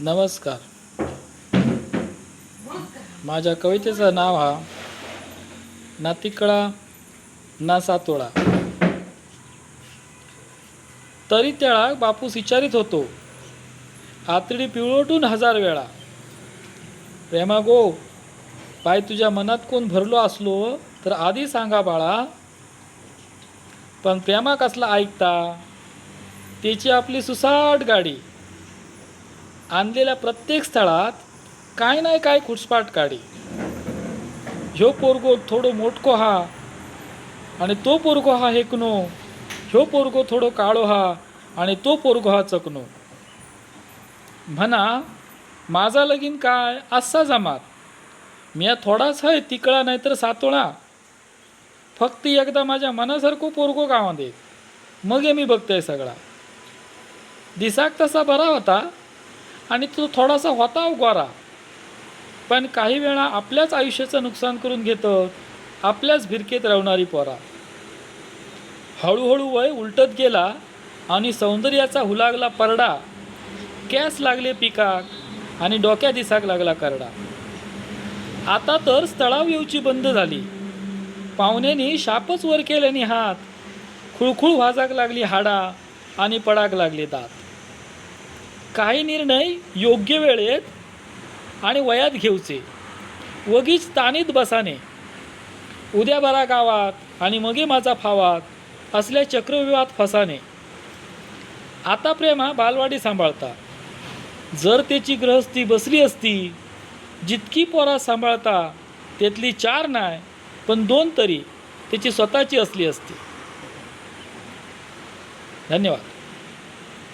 नमस्कार. माझ्या कवितेचं नाव हा ना तिकडा ना सातोळा. तरी त्याळा बापूस विचारित होतो आतडी पिळवटून हजार वेळा. प्रेमा गो पाय तुझ्या मनात कोण भरलो असलो तर आधी सांगा बाळा पण प्रेमा कसला ऐकता? त्याची आपली सुसाट गाडी. आणलेल्या प्रत्येक स्थळात काय नाही काय खुटपाट काढी. ह्यो पोरगो थोडो मोठको हा आणि तो पोरगो हा हेकनो. ह्यो पोरगो थोडो काळो हा आणि तो पोरगो हा चकनो. म्हणा माझा लगीन काय असा जमात. मी थोडाच आहे तिकळा नाहीतर सातोळा. फक्त एकदा माझ्या मनासारखं पोरगो गावात येत. मग मी बघतोय सगळा. दिसाक तसा बरा होता आणि तो थोडासा होता उगारा पण काही वेळा आपल्याच आयुष्याचं नुकसान करून घेतं आपल्याच भिरकेत राहणारी पोरा. हळूहळू वय उलटत गेला आणि सौंदर्याचा हुलागला परडा कॅस लागले पिकाक आणि डोक्या दिसाक लागला करडा. आता तर स्थळाव येऊची बंद झाली. पाहुण्यानी शापच वर केल्याने हात खुळखुळ वाजाक लागली हाडा आणि पडाक लागले दात. काही निर्णय योग्य वेळेत आणि वयात घेऊचे. वगीच तानीत बसाने उद्या बरा गावात आणि मगे माझा फावात असल्या चक्रव्यूहात फसाने. आता प्रेमा बालवाडी सांभाळता. जर त्याची ग्रहस्थी बसली असती जितकी पोरा सांभाळता त्यातली चार नाही पण दोन तरी त्याची स्वतःची असली असती. धन्यवाद.